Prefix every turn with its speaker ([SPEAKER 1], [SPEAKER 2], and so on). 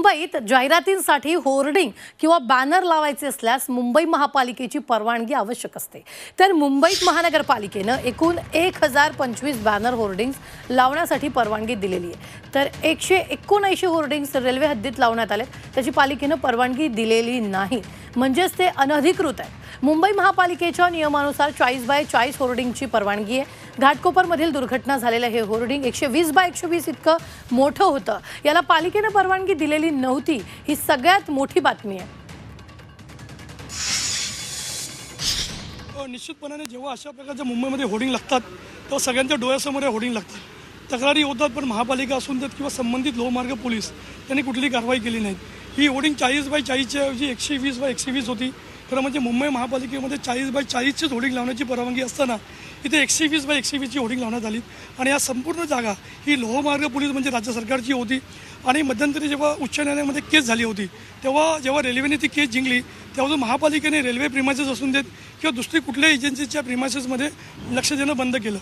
[SPEAKER 1] मुंबईत जाहिरातींसाठी होर्डिंग किंवा बॅनर लावायचे असल्यास मुंबई महापालिकेची परवानगी आवश्यक असते. तर मुंबईत महानगरपालिकेनं एकूण एक हजार पंचवीस बॅनर होर्डिंग्स लावण्यासाठी परवानगी दिलेली आहे. तर एकशे एकोणऐंशी होर्डिंग्स रेल्वे हद्दीत लावण्यात आले त्याची पालिकेनं परवानगी दिलेली नाही. म्हणजेच ते अनधिकृत आहे मुंबई महापालिकेच्या नियमानुसार चाळीस बाय चाळीस होर्डिंगची परवानगी आहे. घाटकोपरमधील दुर्घटना झालेलं हे होर्डिंग एकशे वीस बाय एकशे वीस इतकं मोठं होतं. याला पालिकेनं परवानगी दिलेली नव्हती. ही सगळ्यात मोठी बातमी आहे.
[SPEAKER 2] हो, निश्चितपणाने जेव्हा अशा प्रकारच्या मुंबईमध्ये होर्डिंग लागतात तेव्हा सगळ्यांच्या डोळ्यासमोर होर्डिंग लागतात. तक्रारी होतात पण महापालिका असून देत किंवा संबंधित लोहमार्ग पोलीस त्यांनी कुठली कारवाई केली नाही. ही होर्डिंग चाळीस बाय चाळीसच्या ऐवजी एकशे वीस बाय एकशे वीस होती. खरं म्हणजे मुंबई महापालिकेमध्ये चाळीस बाय चाळीसचीच होर्डिंग लावण्याची परवानगी असताना इथे एकशे वीस बाय एकशे वीसची होर्डिंग लावण्यात आली. आणि या संपूर्ण जागा ही लोहमार्ग पोलीस म्हणजे राज्य सरकारची होती. आणि मध्यंतरी जेव्हा उच्च न्यायालयामध्ये केस झाली होती तेव्हा जेव्हा रेल्वेने ती केस जिंकली तेव्हा जो महापालिकेने रेल्वे प्रिमायसेस असून देत किंवा दुसरी कुठल्याही एजन्सीच्या प्रिमायसेसमध्ये लक्ष देणं बंद केलं.